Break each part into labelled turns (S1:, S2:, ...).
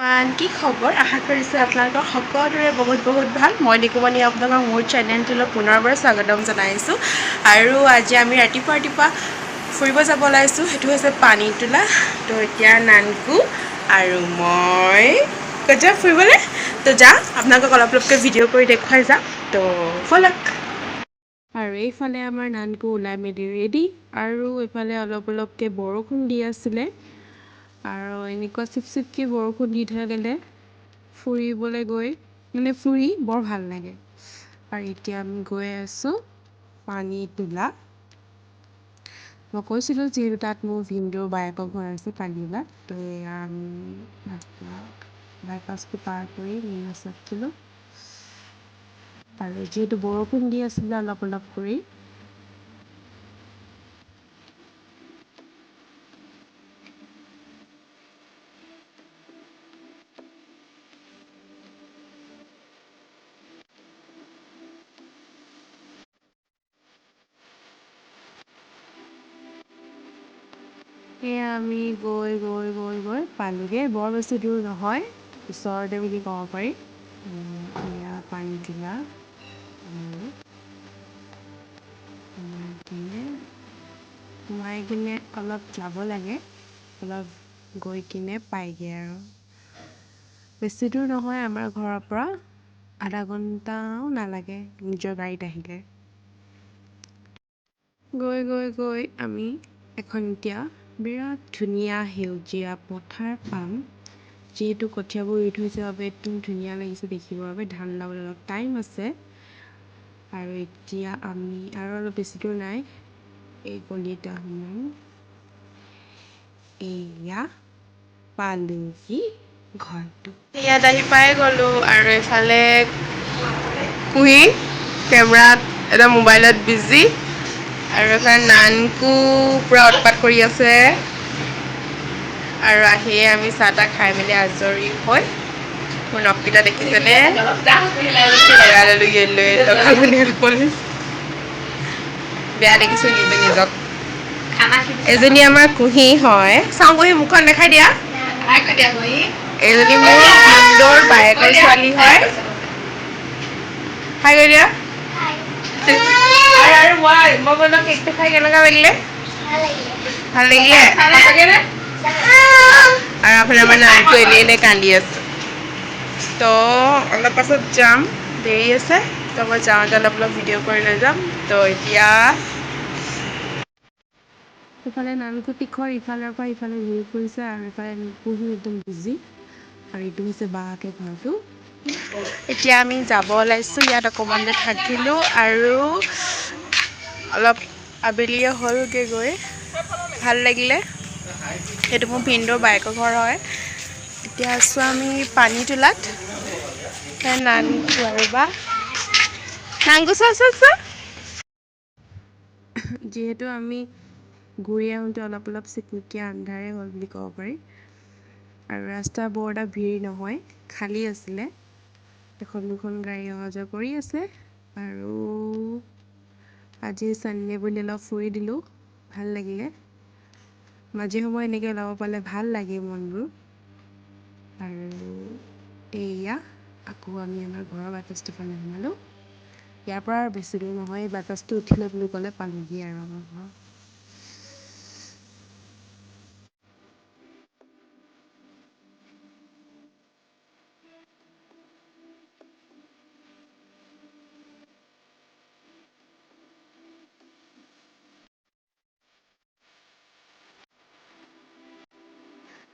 S1: কি খবৰ? আশা কৰিছোঁ আপোনালোকৰ সকলোৰে বহুত বহুত ভাল। মই নিকুমণি আপোনালোকক মোৰ চেনেলটোলৈ পুনৰবাৰ স্বাগতম জনাইছোঁ। আৰু আজি আমি ৰাতিপুৱা ৰাতিপুৱা ফুৰিব যাব ওলাইছোঁ। সেইটো হৈছে পানীতোলা। তো এতিয়া নানকু আৰু মই ক'ত ফুৰিবলৈ? তো যাম আপোনালোকক অলপ অলপকৈ ভিডিঅ' কৰি দেখুৱাই যাম। তো ব'লক আৰু এইফালে আমাৰ নানকু ওলাই মেলি ৰেডি আৰু এইফালে অলপ অলপকৈ বৰষুণ দি আছিলে। আৰু এনেকুৱা চিপ চিপকৈ বৰষুণ দি থাকিলে ফুৰিবলৈ গৈ মানে ফুৰি বৰ ভাল লাগে। আৰু এতিয়া আমি গৈ আছোঁ পানীতোলা মই কৈছিলোঁ যিহেতু তাত মোৰ ভিনদেউৰ বায়েকৰ ঘৰ আছে পানীতোলাত তো এয়া বাইপাছটো পাৰ কৰি মেইন ৰাস্তাত উঠিলোঁ আৰু যিহেতু বৰষুণ দি আছিলে অলপ অলপ কৰি সেয়া আমি গৈ গৈ গৈ গৈ পালোঁগৈ। বৰ বেছি দূৰ নহয় ওচৰতে বুলি ক'ব পাৰি। এয়া পানীতোলা আৰু সোমাই কিনে অলপ যাব লাগে। অলপ গৈ কিনে পায়গৈ আৰু। বেছি দূৰ নহয় আমাৰ ঘৰৰ পৰা। আধা ঘণ্টাও নালাগে নিজৰ গাড়ীত আহিলে। গৈ গৈ গৈ আমি এখন এতিয়া বিৰাট ধুনীয়া সেউজীয়া পথাৰ পাম। যিহেতু কঠীয়াবোৰ ৰুই থৈছে বাবে একদম ধুনীয়া লাগিছে দেখিবৰ বাবে ধান ওলাবলৈ অলপ টাইম আছে। আৰু এতিয়া আমি আৰু অলপ বেছি দূৰ নাই এই গলিতে সোমাম এয়া পালোহি ঘৰটো। ইয়াত আহি পাই গ'লোঁ আৰু এইফালে কুহি কেমেৰাত এটা মোবাইলত বিজি আৰু এইফালে নানকু পূৰা উৎপাত কৰি আছে। আৰু আহিয়ে আমি চাহ তাহ খাই মেলি আজৰি হৈ মোৰ নখকেইটা দেখিছেনে বেয়া দেখিছোঁ কিন্তু নিজক? এজনী আমাৰ কুঁহি হয়। চাওঁ কুঁহি মুখখন দেখাই দিয়া। এইজনী মোৰ ভিনদেউৰ বায়েকৰ ছোৱালী হয়। হাই কৰি দিয়া। ভালো লাগিলে আপোনাৰ আমাৰ নানটো এনেই এনেই কান্দি আছে তো অলপ পাছত যাম দেৰি আছে তো মই যাওঁতে অলপ অলপ ভিডিঅ' কৰি লৈ যাম তো এতিয়া ইফালে নানকু তীখৰ ইফালৰ পৰা ইফালে ঘূৰি ফুৰিছে আৰু ইফালে একদম বিজি আৰু এইটো হৈছে বাহঁতৰ ঘৰটো। এতিয়া আমি যাব ওলাইছোঁ ইয়াত অকণমান দেৰি থাকিলোঁ আৰু অলপ আবেলিয়ে হ'লগৈ গৈ ভাল লাগিলে। সেইটো মোৰ ভিনদেউৰ বায়েকৰ ঘৰ হয়। এতিয়া আছোঁ আমি পানীতোলাত। নানকু আৰু বা। চোৱা চোৱা চোৱা যিহেতু আমি ঘূৰি আহোঁতে অলপ অলপ চিকমিকীয়া আন্ধাৰে হ'ল বুলি ক'ব পাৰি। আৰু ৰাস্তা বৰ এটা ভিৰ নহয় খালী আছিলে। এখন দুখন গাড়ী অহা যোৱা কৰি আছে আৰু আজি ছানডে বুলি অলপ ফুৰি দিলোঁ ভাল লাগিলে। মাজে সময়ে এনেকৈ ওলাব পালে ভাল লাগে মনবোৰ। আৰু এয়া আকৌ আমি আমাৰ ঘৰৰ বাইপাছটোৰ ফালে সোমালোঁ। ইয়াৰ পৰা বেছি দূৰ নহয় এই বাইপাছটো উঠিলে বুলি ক'লে পালোঁহি আৰু আমাৰ ঘৰ।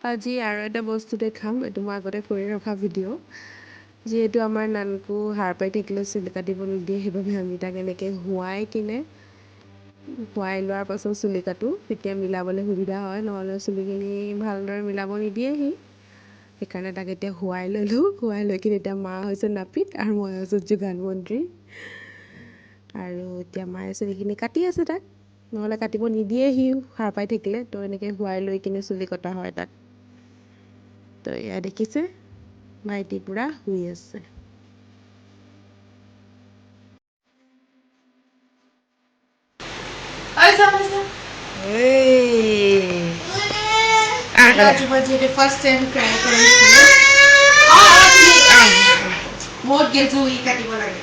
S1: আজি আৰু এটা বস্তু দেখাম এইটো মই আগতে কৰি ৰখা ভিডিঅ' যিহেতু আমাৰ নানকু সাৰ পাই থাকিলে চুলি কাটিব নিদিয়ে সেইবাবে আমি তাক এনেকৈ শুৱাই কিনে শুৱাই লোৱাৰ পাছত চুলি কাটো তেতিয়া মিলাবলৈ সুবিধা হয় নহ'লে চুলিখিনি ভালদৰে মিলাব নিদিয়েহি সেইকাৰণে তাক এতিয়া শুৱাই ল'লোঁ শুৱাই লৈ কিনে এতিয়া মা হৈছে নাপিত আৰু মই হৈছোঁ যোগান মন্ত্ৰী। আৰু এতিয়া মায়ে চুলিখিনি কাটি আছে তাক নহ'লে কাটিব নিদিয়েহি সাৰ পাই থাকিলে তো এনেকৈ শুৱাই লৈ কিনে চুলি কটা হয় তাক। তো এয়া দেখিছে ভাইটি পূৰা শুই আছে আজি মই যিহেতু ফাৰ্ষ্ট টাইম ট্ৰাই কৰিছিলোঁ বহুত গেজু ই কাটিব লাগে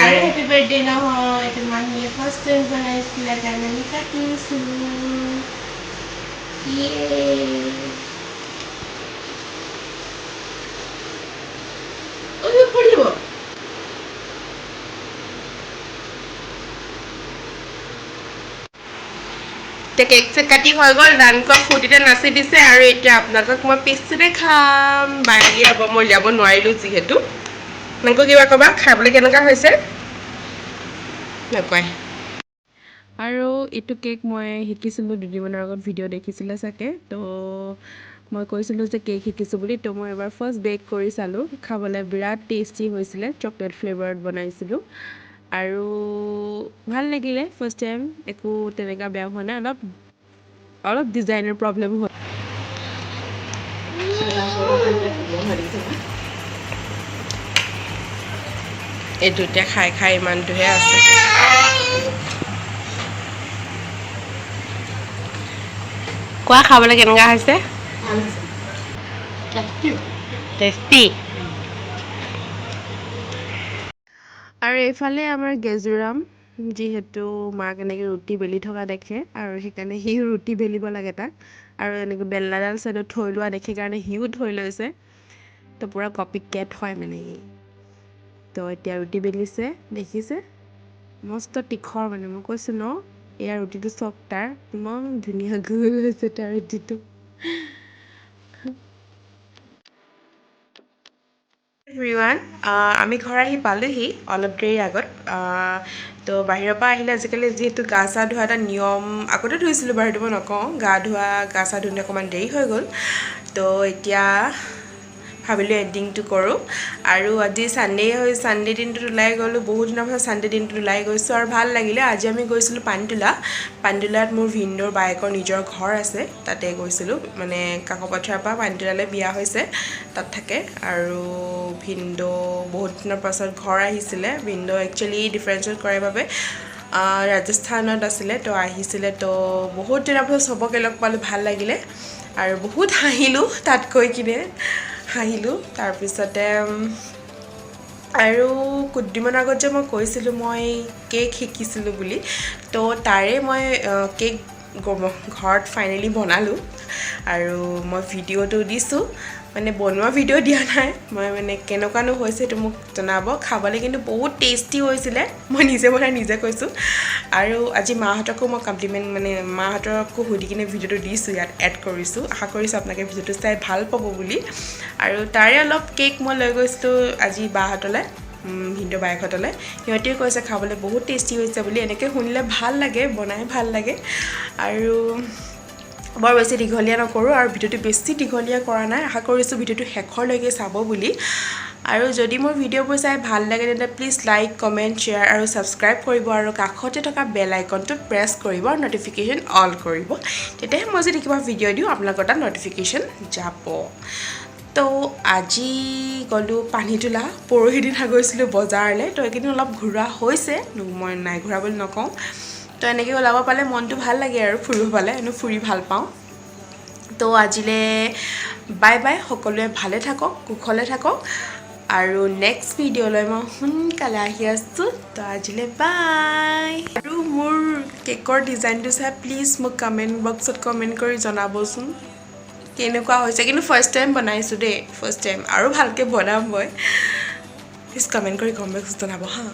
S1: আৰু হেপী বাৰ্থডে নহয় তোমাৰ মাহীয়ে ফাৰ্ষ্ট টাইম বনাইছিলে কাৰণে আমি কাটিছোঁ ইয়ে ঐ পৰিব এতিয়া কেক চেক কাটি হৈ গ'ল ৰাণীকক ফূৰ্তিতে নাচি দিছে আৰু এতিয়া আপোনালোকক মই পিছতে খাম বাঢ়ি হ'ব মই উলিয়াব নোৱাৰিলোঁ যিহেতু আপোনালোকক কিবা ক'বা খাবলৈ কেনেকুৱা হৈছে নাপায় আৰু এইটো কেক মই শিকিছিলোঁ দুদিনমানৰ আগত ভিডিঅ' দেখিছিলে চাগে তো মই কৈছিলোঁ যে কেক শিকিছোঁ বুলি তো মই এবাৰ ফাৰ্ষ্ট বেক কৰি চালোঁ। খাবলৈ বিৰাট টেষ্টি হৈছিলে চকলেট ফ্লেভাৰত বনাইছিলোঁ। আৰু ভাল লাগিলে ফাৰ্ষ্ট টাইম একো তেনেকুৱা বেয়া হোৱা নাই। অলপ অলপ ডিজাইনৰ প্ৰব্লেম হ'ল। এইটো এতিয়া খাই খাই ইমানটোহে আছে। কোৱা খাবলৈ কেনেকুৱা হৈছে? টেষ্টি আৰু এইফালে আমাৰ গেজুৰাম যিহেতু মাক এনেকৈ ৰুটি বেলি থকা দেখে আৰু সেইকাৰণে সিও ৰুটি বেলিব লাগে তাক। আৰু এনেকৈ বেলনাডাল ছাইডত থৈ লোৱা দেখে কাৰণে সিও থৈ লৈছে। তো পূৰা কপি কেট হয় মানে সি। তো এতিয়া ৰুটি বেলিছে দেখিছে? মস্ত তীখৰ মানে। মই কৈছোঁ ন এয়া ৰুটিটো চব তাৰ। ইমান ধুনীয়া গোল হৈছে তাৰ ৰুটিটো। এভৰিৱান আমি ঘৰ আহি পালোহি অলপ দেৰি আগত। আহ, তো বাহিৰৰ পৰা আহিলে আজিকালি যিহেতু গা চা ধোৱা এটা নিয়ম আগতে ধুইছিলোঁ বাৰু মই নকওঁ গা ধোৱা গা চা ধুওঁতে অকণমান দেৰি হৈ গ'ল। তো এতিয়া ভাবিলোঁ এডিংটো কৰোঁ। আৰু আজি ছানডে হৈ ছানডে দিনটোত ওলাই গ'লোঁ, বহুত দিনৰ পাছত ছানডে দিনটোত ওলাই গৈছোঁ আৰু ভালো লাগিলে। আজি আমি গৈছিলোঁ পানীতোলা পানীতোলাত মোৰ ভিনদেউৰ বায়েকৰ নিজৰ ঘৰ আছে, তাতে গৈছিলোঁ। মানে কাকপথাৰৰ পৰা পানীতোলালৈ বিয়া হৈছে, তাত থাকে। আৰু ভিনদেউ বহুত দিনৰ পাছত ঘৰ আহিছিলে। ভিনদেউ একচুৱেলি ডিফাৰেঞ্চত কৰে বাবে ৰাজস্থানত আছিলে, তো আহিছিলে তো বহুত দিনৰ পাছত চবকে লগ পালোঁ, ভালো লাগিলে। আৰু বহুত হাঁহিলোঁ তাত গৈ কিনে। হাঁহিলোঁ তাৰপিছতে আৰু কেইদিনমানৰ আগত যে মই কৈছিলোঁ মই কেক শিকিছিলোঁ বুলি তো তাৰে মই কেক ঘৰত ফাইনেলি বনালোঁ আৰু মই ভিডিঅ'টো দিছোঁ। মানে বনোৱা ভিডিঅ' দিয়া নাই। মই মানে কেনেকুৱানো হৈছে সেইটো মোক জনাব। খাবলৈ কিন্তু বহুত টেষ্টি হৈছিলে। মই নিজে বনাই নিজে কৈছোঁ। আৰু আজি মাহঁতকো মই কমপ্লিমেণ্ট মানে মাহঁতকো সুধি কিনে ভিডিঅ'টো দিছোঁ, ইয়াত এড কৰিছোঁ। আশা কৰিছোঁ আপোনালোকে ভিডিঅ'টো চাই ভালো পাব বুলি। আৰু তাৰে অলপ কেক মই লৈ গৈছিলোঁ আজি বাহঁতলৈ। ভিনদেউ বায়েকহঁতলৈ সিহঁতেও কৈছে খাবলৈ বহুত টেষ্টি হৈছে বুলি। এনেকৈ শুনিলে ভাল লাগে বনাই ভাল লাগে। আৰু বৰ বেছি দীঘলীয়া নকৰোঁ আৰু ভিডিঅ'টো বেছি দীঘলীয়া কৰা নাই। আশা কৰিছোঁ ভিডিঅ'টো শেষৰলৈকে চাব বুলি। আৰু যদি মোৰ ভিডিঅ'বোৰ চাই ভাল লাগে তেন্তে প্লিজ লাইক কমেণ্ট শ্বেয়াৰ আৰু ছাবস্ক্ৰাইব কৰিব আৰু কাষতে থকা বেল আইকনটো প্ৰেছ কৰিব আৰু ন'টিফিকেশ্যন অল কৰিব। তেতিয়াহে মই যদি কিবা ভিডিঅ' দিওঁ আপোনালোকৰ তাত ন'টিফিকেশ্যন যাব। তো আজি গ'লোঁ পানীতোলা। পৰহি দিনা গৈছিলোঁ বজাৰলৈ তো এইকেইদিন অলপ ঘূৰা হৈছে। মই নাই ঘূৰা বুলি নকওঁ। তো এনেকৈ ওলাব পালে মনটো ভাল লাগে আৰু ফুৰিব পালে এনেও ফুৰি ভাল পাওঁ। তো আজিলৈ বাই বাই সকলোৱে ভালে থাকক কুশলে থাকক। আৰু নেক্সট ভিডিঅ'লৈ মই সোনকালে আহি আছোঁ। তো আজিলৈ বাই। আৰু মোৰ কেকৰ ডিজাইনটো চাই প্লিজ মোক কমেণ্ট বক্সত কমেণ্ট কৰি জনাবচোন। কেনেকুৱা হৈছে কিন্তু ফাৰ্ষ্ট টাইম বনাইছোঁ দেই ফাৰ্ষ্ট টাইম আৰু ভালকৈ বনাম মই। প্লিজ কমেণ্ট কৰি কমেণ্ট বক্সত জনাব হা।